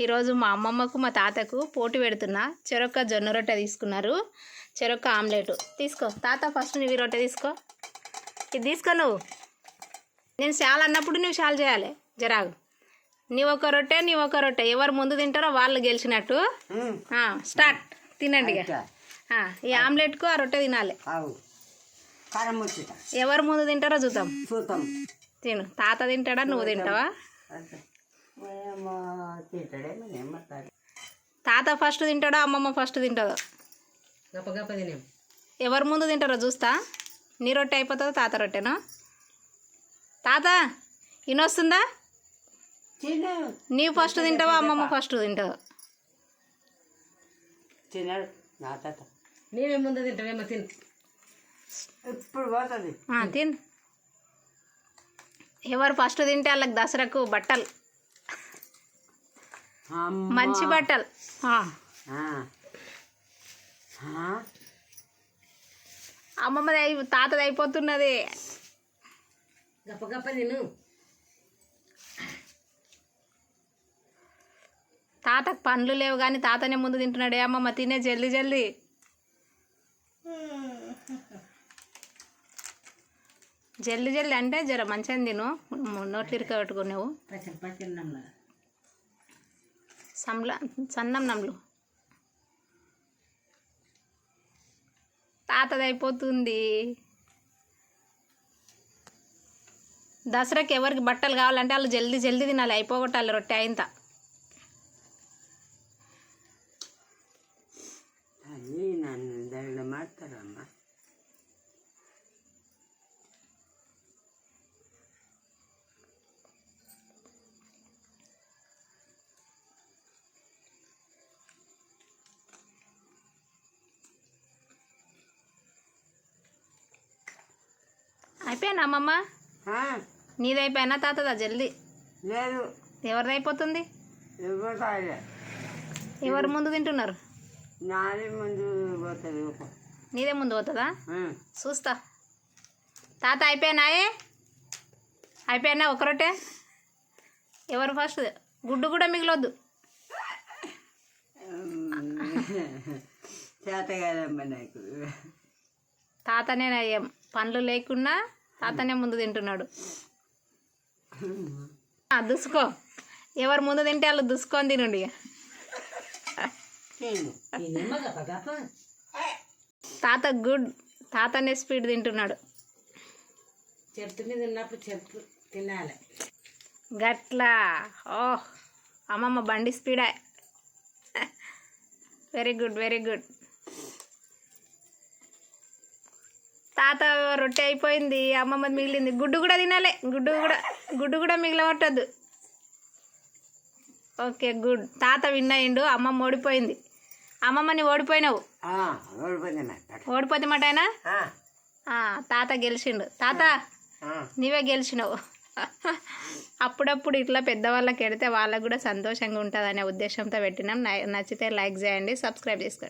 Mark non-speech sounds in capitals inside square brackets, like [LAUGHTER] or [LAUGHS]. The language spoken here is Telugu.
ఈరోజు మా అమ్మమ్మకు మా తాతకు పోటీ పెడుతున్నా చెరొక్క జొన్న రొట్టె తీసుకున్నారు. చెరొక్క ఆమ్లెట్. తీసుకో. తాత ఫస్ట్ నువ్వు ఈ రొట్టె తీసుకో. ఇది తీసుకో నువ్వు. నేను శాల అన్నప్పుడు నువ్వు శాల చేయాలి. జరాగు. నీ ఒక రొట్టె నీ ఒక రొట్టె. ఎవరు ముందు తింటారో వాళ్ళు గెలిచినట్టు. స్టార్ట్. తినండి ఇక. ఈ ఆమ్లెట్కు ఆ రొట్టె తినాలి. ఎవరు ముందు తింటారో చూద్దాం. చూద్దాం. తిను. తాత తింటాడా నువ్వు తింటావా? తాత ఫస్ట్ తింటాడో అమ్మమ్మ ఫస్ట్ తింటుందో? తినేం. ఎవరు ముందు తింటారో చూస్తా? నీ రొట్టె అయిపోతుందో తాత రొట్టెను? తాత ఇనొస్తుందా? తిన నీవు ఫస్ట్ తింటావా అమ్మమ్మ ఫస్ట్ తింటావా తినడు నా తాత. నీవే ముందు తింటావేమో తిను. ఇప్పుడు పోతుంది? ఆ, తిన్. ఎవరు ఫస్ట్ తింటే వాళ్ళకి దసరాకు బట్టలు. మంచి బట్టలు. అమ్మమ్మది అయి తాతది అయిపోతున్నది గప్ప గప్ప తిను. తాతకు పండ్లు లేవు కానీ తాతనే ముందు తింటున్నాడే. అమ్మమ్మ తినే జల్దీ జల్దీ. జల్దీ జల్దీ అంటే జర మంచిగా తిను. నోట్లు ఇరుక సంల సన్నం తాతదైపోతుంది. తాతది అయిపోతుంది దసరాకి ఎవరికి బట్టలు కావాలంటే వాళ్ళు జల్దీ జల్దీ తినాలి. అయిపోగొట్టాలి రొట్టె అయింత. అయిపోయానా అమ్మమ్మ? నీది అయిపోయినా తాతదా? జల్దీ. లేదు. ఎవరిది అయిపోతుంది? ఎవరు ముందు తింటున్నారు? నాది ముందు పోతుంది నీదే ముందు పోతుందా? చూస్తా. తాత అయిపోయినాయే అయిపోయినా ఒక రొట్టె? ఎవరు ఫస్ట్ గుడ్డు కూడా మిగిలొద్దు. తాతనే నయ్యం పండ్లు లేకున్నా తాతనే ముందు తింటున్నాడు. దుసుకో. ఎవరు ముందు తింటే వాళ్ళు దుసుకొని తినండి. తాత గుడ్ తాతనే స్పీడ్ తింటున్నాడు. తినాలి. గట్లా. ఓహ్ అమ్మమ్మ బండి స్పీడా. వెరీ గుడ్ వెరీ గుడ్ తాత రొట్టె అయిపోయింది అమ్మమ్మ మిగిలింది. గుడ్డు కూడా తినాలి. గుడ్డు కూడా గుడ్డు కూడా మిగిలవట్టద్దు ఓకే గుడ్. తాత విన్ అయిండు అమ్మమ్మ ఓడిపోయింది. అమ్మమ్మని ఓడిపోయినావు. ఓడిపోతే మాట ఆయన తాత గెలిచిండు. తాత నీవే గెలిచినావు. [LAUGHS] అప్పుడప్పుడు ఇట్లా పెద్దవాళ్ళకి ఎడితే వాళ్ళకు కూడా సంతోషంగా ఉంటుంది అనే ఉద్దేశంతో పెట్టినాం. నచ్చితే లైక్ చేయండి సబ్స్క్రైబ్ చేసుకోండి.